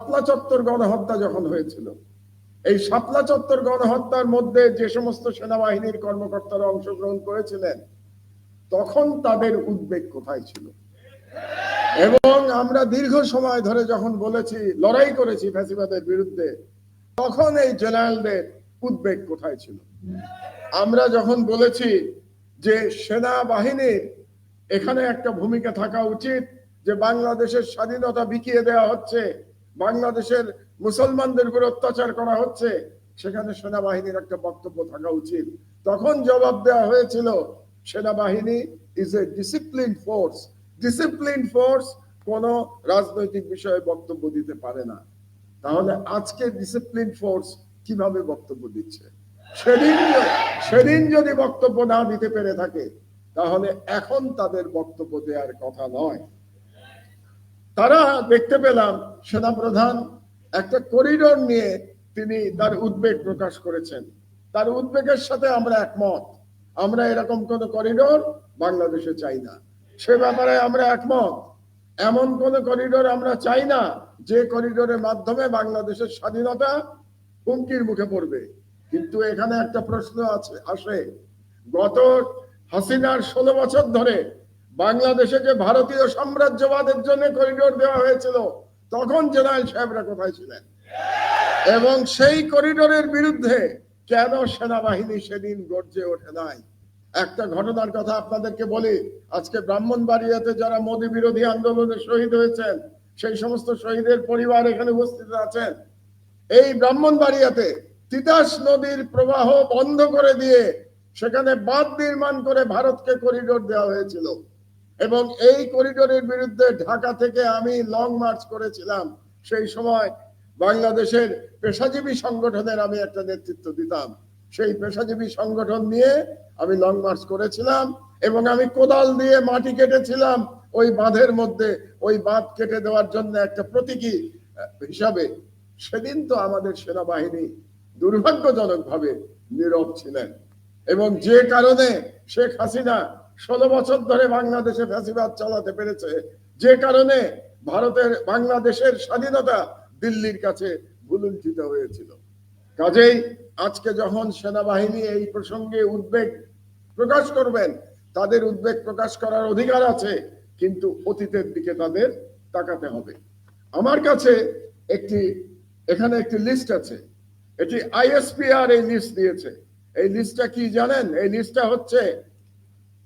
শাপলা চত্বর গণহত্যা যখন হয়েছিল, এই শাপলা চত্বর গণহত্যার মধ্যে যে সমস্ত সেনাবাহিনীর কর্মকর্তারা অংশগ্রহণ করেছিলেন, তখন তাদের উদ্বেগ কোথায় ছিল? এবং আমরা দীর্ঘ সময় ধরে যখন বলেছি, লড়াই করেছি ফ্যাসিবাদের বিরুদ্ধে, তখন এই জেনারেলদের উদ্বেগ কোথায় ছিল? আমরা যখন বলেছি যে সেনাবাহিনীর এখানে একটা ভূমিকা থাকা উচিত, যে বাংলাদেশের স্বাধীনতা বিকিয়ে দেওয়া হচ্ছে বাংলাদেশের মুসলমানদের উপর অত্যাচার করা হচ্ছে, সেখানে সেনাবাহিনীর একটা বক্তব্য থাকা উচিত। তখন জবাব দেওয়া হয়েছিল, সেনাবাহিনী is a discipline force discipline force কোন রাজনৈতিক বিষয়ে বক্তব্য দিতে পারে না। তাহলে আজকে ডিসিপ্লিন ফোর্স কীভাবে বক্তব্য দিচ্ছে? সেদিন সেদিন যদি বক্তব্য না দিতে পেরে থাকে, তাহলে এখন তাদের বক্তব্য দেওয়ার কথা নয়। তারা দেখতে পেলাম সেনাপ্রধান একটা করিডোর নিয়ে তিনি তার উদ্বেগ প্রকাশ করেছেন। তার উদ্বেগের সাথে আমরা একমত। আমরা এরকম কোন করিডোর বাংলাদেশে চাই না। সে ব্যাপারে আমরা একমত। এমন কোন করিডোর আমরা চাই না যে করিডোরের মাধ্যমে বাংলাদেশের স্বাধীনতা হুমকির মুখে পড়বে। কিন্তু এখানে একটা প্রশ্ন আছে, আসে। গত হাসিনার ষোলো বছর ধরে বাংলাদেশে যে ভারতীয় সাম্রাজ্যবাদের জন্য করিডোর দেওয়া হয়েছিল, তখন জেনারেল সাহেবরা কোথায় ছিলেন? এবং সেই করিডোরের বিরুদ্ধে কেন সেনাবাহিনী সেদিন গর্জে ওঠে নাই? একটা ঘটনার কথা আপনাদেরকে বলি, আজকে ব্রাহ্মণবাড়িয়াতে যারা মোদী বিরোধী আন্দোলনে শহীদ হয়েছেন, সেই সমস্ত শহীদের পরিবার এখানে উপস্থিত আছেন। এই ব্রাহ্মণবাড়িয়াতে তিতাস নদীর প্রবাহ বন্ধ করে দিয়ে সেখানে বাঁধ নির্মাণ করে ভারতকে করিডোর দেওয়া হয়েছিল। এবং এই করিডোরের বিরুদ্ধে ঢাকা থেকে আমি লং মার্চ করেছিলাম। সেই সময় বাংলাদেশের পেশাজীবী সংগঠনের আমি একটা নেতৃত্ব দিতাম। সেই পেশাজীবী সংগঠন নিয়ে আমি লং মার্চ করেছিলাম এবং আমি কোদাল দিয়ে মাটি কেটেছিলাম ওই বাঁধের মধ্যে। ওই বাঁধ কেটে দেওয়ার জন্য একটা প্রতীকী হিসাবে সেদিন তো আমাদের সেনাবাহিনী দুর্ভাগ্যজনক ভাবে নীরব ছিলেন। এবং যে কারণে শেখ হাসিনা ষোলো বছর ধরে বাংলাদেশে ফ্যাসিবাদ চালাতে পেরেছে। যে কারণে ভারতের, বাংলাদেশের স্বাধীনতা দিল্লির কাছে ভুলুণ্ঠিত হয়েছিল। কাজেই আজকে যখন সেনাবাহিনী এই প্রসঙ্গে উদ্বেগ প্রকাশ করবেন, তাদের উদ্বেগ প্রকাশ করার অধিকার আছে, কিন্তু অতীতের দিকে তাদের তাকাতে হবে। আমার কাছে একটি, এখানে একটি লিস্ট আছে। এটি আইএসপিআর এই লিস্ট দিয়েছে। এই লিস্টটা কি জানেন? এই লিস্টটা হচ্ছে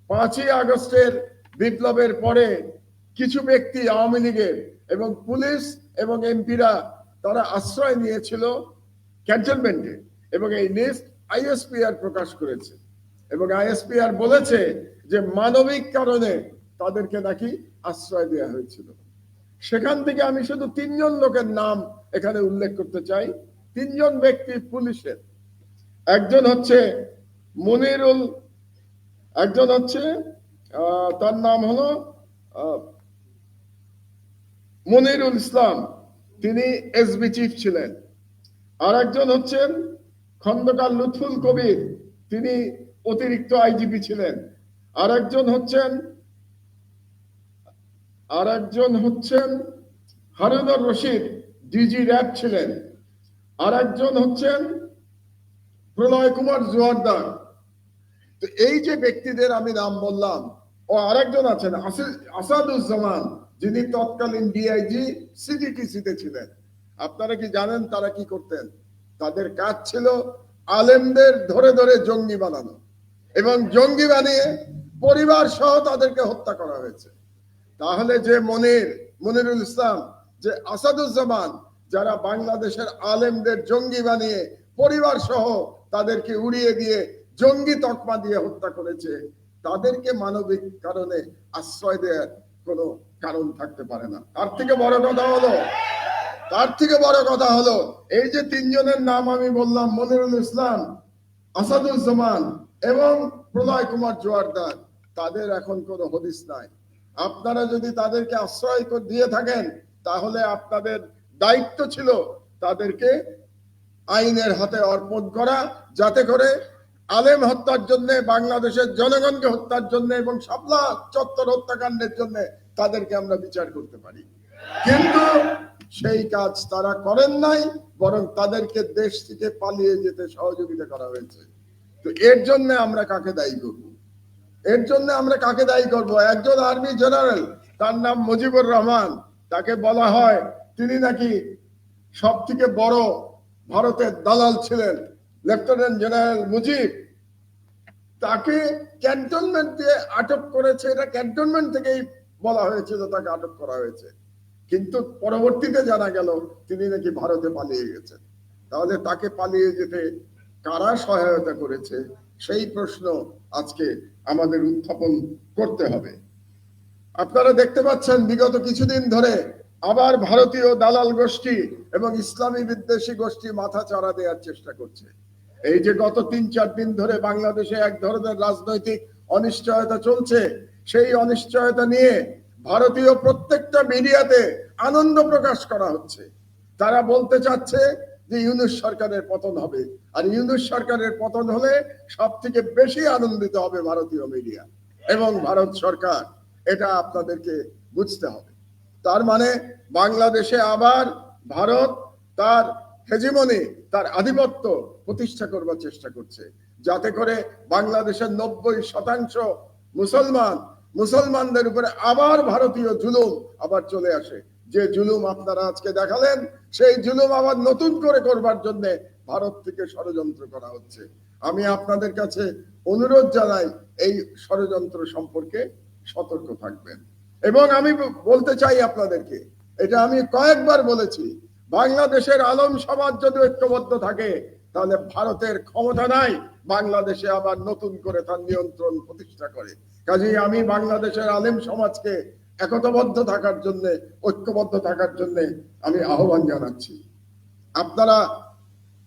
পাঁচই আগস্টের বিপ্লবের পরে কিছু ব্যক্তি আওয়ামী লীগের এবং পুলিশ এবং এমপিরা তারা আশ্রয় নিয়েছিল ক্যান্টনমেন্টে এবং এই লিস্ট আইএসপিআর প্রকাশ করেছে। এবং আইএসপিআর বলেছে যে মানবিক কারণে তাদেরকে নাকি আশ্রয় দেওয়া হয়েছিল। সেখান থেকে আমি শুধু তিনজন লোকের নাম এখানে উল্লেখ করতে চাই। তিনজন ব্যক্তি পুলিশের। একজন হচ্ছে মনিরুল একজন হচ্ছে তার নাম হলো মনিরুল ইসলাম। তিনি এসবি চিফ ছিলেন। আর একজন হচ্ছেন খন্দকার লুৎফুল কবির। তিনি অতিরিক্ত আইজিপি ছিলেন। আর একজন হচ্ছেন আর একজন হচ্ছেন হারুনুর রশিদ ডিজি র্যাব ছিলেন। আর একজন হচ্ছেন প্রলয় কুমার জোয়ারদার। এই যে ব্যক্তিদের আমি নাম বললাম, ও আরেকজন আছেন আসাদুজ্জামান, যিনি তৎকালীন ডিআইজি সিডিটিসিতে ছিলেন। আপনারা কি জানেন তারা কি করতেন? তাদের কাজ ছিল আলেমদের ধরে ধরে জঙ্গি বানানো এবং জঙ্গি বানিয়ে পরিবার সহ তাদেরকে হত্যা করা হয়েছে। তাহলে যে মনির, মনিরুল ইসলাম, যে আসাদুজ্জামান, যারা বাংলাদেশের আলেমদের জঙ্গি বানিয়ে পরিবার সহ তাদেরকে উড়িয়ে দিয়ে জঙ্গি তকমা দিয়ে হত্যা করেছে, তাদেরকে মানবিক কারণে আশ্রয় দেওয়ার কোনো কারণ থাকতে পারে না। তার থেকে বড় কথা হলো, তার থেকে বড় কথা হলো, এই যে তিনজনের নাম আমি বললাম, মনিরুল ইসলাম, আসাদুজ্জামান এবং প্রলয় কুমার জোয়ারদার, তাদের এখন কোনো হদিস নাই। আপনারা যদি তাদেরকে আশ্রয় দিয়ে থাকেন, তাহলে আপনাদের দায়িত্ব ছিল তাদেরকে আইনের হাতে অর্পণ করা, যাতে করে আলেম হত্যার জন্য, বাংলাদেশের জনগণকে হত্যার জন্য এবং শাপলা চত্বর হত্যাকাণ্ডের জন্য তাদেরকে আমরা বিচার করতে পারি। কিন্তু সেই কাজ তারা করেন নাই, বরং তাদেরকে দেশ থেকে পালিয়ে যেতে সহযোগিতা করা হয়েছে। তো এর জন্য আমরা কাকে দায়ী করব? এর জন্য আমরা কাকে দায়ী করব? একজন আর্মি জেনারেল, তার নাম মুজিবুর রহমান, তাকে বলা হয়, তিনি নাকি সব থেকে বড় ভারতের দালাল ছিলেন। লেফটেন্যান্ট জেনারেল মুজিব তাকে ক্যান্টনমেন্ট দিয়ে আটক করেছে। এটা ক্যান্টনমেন্ট থেকেই বলা হয়েছে যে তাকে আটক করা হয়েছে। কিন্তু পরবর্তীতে জানা গেল তিনি নাকি ভারতে পালিয়ে গেছেন। তাহলে তাকে পালিয়ে যেতে কারা সহায়তা করেছে? সেই প্রশ্ন আজকে আমাদের উত্থাপন করতে হবে। আপনারা দেখতে পাচ্ছেন, বিগত কিছুদিন ধরে আবার ভারতীয় দালাল গোষ্ঠী এবং ইসলামী বিদ্বেষী গোষ্ঠী মাথা চাড়া দেওয়ার চেষ্টা করছে। এই যে গত তিন, চার দিন ধরে বাংলাদেশে এক ধরনের রাজনৈতিক অনিশ্চয়তা চলছে, সেই অনিশ্চয়তা নিয়ে ভারতীয় প্রত্যেকটা মিডিয়াতে আনন্দ প্রকাশ করা হচ্ছে। তারা বলতে চাচ্ছে যে ইউনুস সরকারের পতন হবে, আর ইউনুস সরকারের পতন হলে সব থেকে বেশি আনন্দিত হবে ভারতীয় মিডিয়া এবং ভারত সরকার, এটা আপনাদেরকে বুঝতে হবে। তার মানে বাংলাদেশে আবার ভারত তার হেজিমনি তার আধিপত্য প্রতিষ্ঠা করবার চেষ্টা করছে। যাতে করে বাংলাদেশের নব্বই শতাংশ মুসলমান, মুসলমানদের উপরে আবার ভারতীয় জুলুম আবার চলে আসে। যে জুলুম আপনারা আজকে দেখালেন, সেই জুলুম আবার নতুন করে করবার জন্য ভারত থেকে ষড়যন্ত্র করা হচ্ছে। আমি আপনাদের কাছে অনুরোধ জানাই, এই ষড়যন্ত্র সম্পর্কে সতর্ক থাকবেন। এবং আমি বলতে চাই আপনাদেরকে, এটা আমি কয়েকবার বলেছি বাংলাদেশের আলম সমাজ যদি ঐক্যবদ্ধ থাকে, তাহলে ভারতের ক্ষমতা নাই। বাংলাদেশে আবার নতুন করে তার নিয়ন্ত্রণ প্রতিষ্ঠা করে। কাজেই আমি বাংলাদেশের আলেম সমাজকে একতাবদ্ধ থাকার জন্য, ঐক্যবদ্ধ থাকার জন্য আমি আহ্বান জানাচ্ছি। আপনারা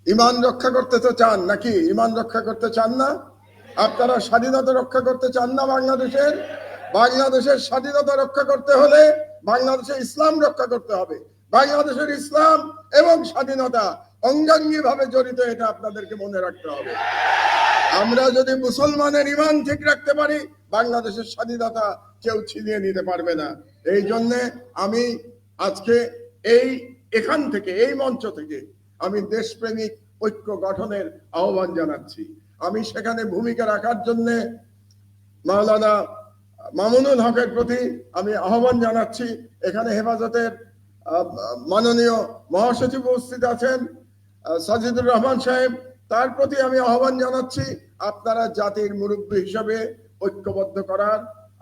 ইমান রক্ষা করতে তো চান নাকি? ইমান রক্ষা করতে চান না? আপনারা স্বাধীনতা রক্ষা করতে চান না বাংলাদেশের? বাংলাদেশের স্বাধীনতা রক্ষা করতে হলে বাংলাদেশে ইসলাম রক্ষা করতে হবে। বাংলাদেশের ইসলাম এবং স্বাধীনতা অঙ্গাঙ্গি ভাবে জড়িত, এটা আপনাদেরকে মনে রাখতে হবে। আমরা যদি মুসলমানের ইমান ঠিক রাখতে পারি, বাংলাদেশের স্বাধীনতা কেউ ছিনিয়ে নিতে পারবে না। এই জন্য আমি আজকে এই এখান থেকে, এই মঞ্চ থেকে আমি দেশপ্রেমিক ঐক্য গঠনের আহ্বান জানাচ্ছি। আমি সেখানে ভূমিকা রাখার জন্য মাওলানা মামুনুল হকের প্রতি আমি আহ্বান জানাচ্ছি। এখানে হেফাজতের মাননীয় মহাসচিব উপস্থিত আছেন সাজিদুর রহমান সাহেব। তার প্রতি আমি আহ্বান জানাচ্ছি, আপনারা জাতির মুরব্বী হিসাবে ঐক্যবদ্ধ করার,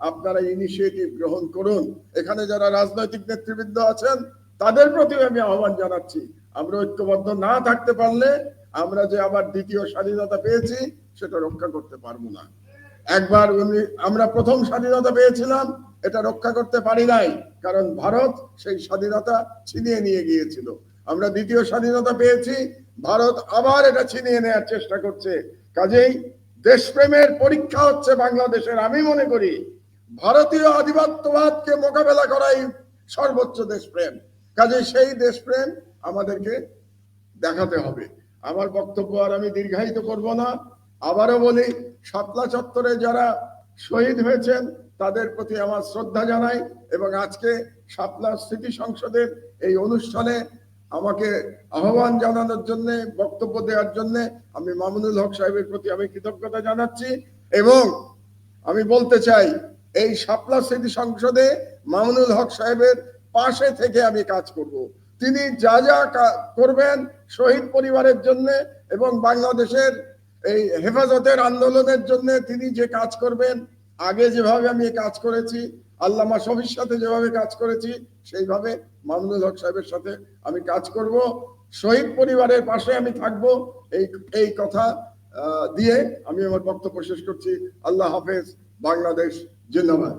আপনারা ইনিশিয়েটিভ গ্রহণ করুন। এখানে যারা রাজনৈতিক নেতৃবৃন্দ আছেন, তাদের প্রতি আমি আহ্বান জানাচ্ছি। আমরা ঐক্যবদ্ধ না থাকতে পারলে, আমরা যে আবার দ্বিতীয় স্বাধীনতা পেয়েছি, সেটা রক্ষা করতে পারব না। একবার আমরা প্রথম স্বাধীনতা পেয়েছিলাম এটা রক্ষা করতে পারি নাই, কারণ ভারত সেই স্বাধীনতা ছিনিয়ে নিয়ে গিয়েছিল। আমরা দ্বিতীয় স্বাধীনতা পেয়েছি, ভারত আবার এটা ছিনিয়ে নেওয়ার চেষ্টা করছে। কাজেই দেশপ্রেমের পরীক্ষা হচ্ছে বাংলাদেশের। আমি মনে করি ভারতীয় আধিপত্যবাদকে মোকাবেলা করাই সর্বোচ্চ দেশপ্রেম। কাজে সেই দেশপ্রেম আমাদেরকে দেখাতে হবে। আমার বক্তব্য আর আমি দীর্ঘায়িত করব না। আবারও বলি, শাপলা চত্বরে যারা শহীদ হয়েছেন তাদের প্রতি আমার শ্রদ্ধা জানাই এবং আজকে শাপলা স্মৃতি সংসদের এই অনুষ্ঠানে আমাকে আহ্বান জানানোর জন্য, বক্তব্য দেওয়ার জন্য আমি মামুনুল হক সাহেবের প্রতি আমি কৃতজ্ঞতা জানাচ্ছি এবং আমি বলতে চাই, এই শাপলা স্মৃতি সংসদে মামুনুল হক সাহেবের পাশে থেকে আমি কাজ করব। তিনি যা যা করবেন শহীদ পরিবারের জন্য এবং বাংলাদেশের এই হেফাজতের আন্দোলনের জন্য তিনি যে কাজ করবেন আগে যেভাবে আমি কাজ করেছি, আল্লামা শফির সাথে যেভাবে কাজ করেছি, সেইভাবে মামুনুল হক সাহেবের সাথে আমি কাজ করব। শহীদ পরিবারের পাশে আমি থাকব। এই এই কথা দিয়ে আমি আমার বক্তব্য শেষ করছি। আল্লাহ হাফেজ, বাংলাদেশ, জিন্দাবাদ।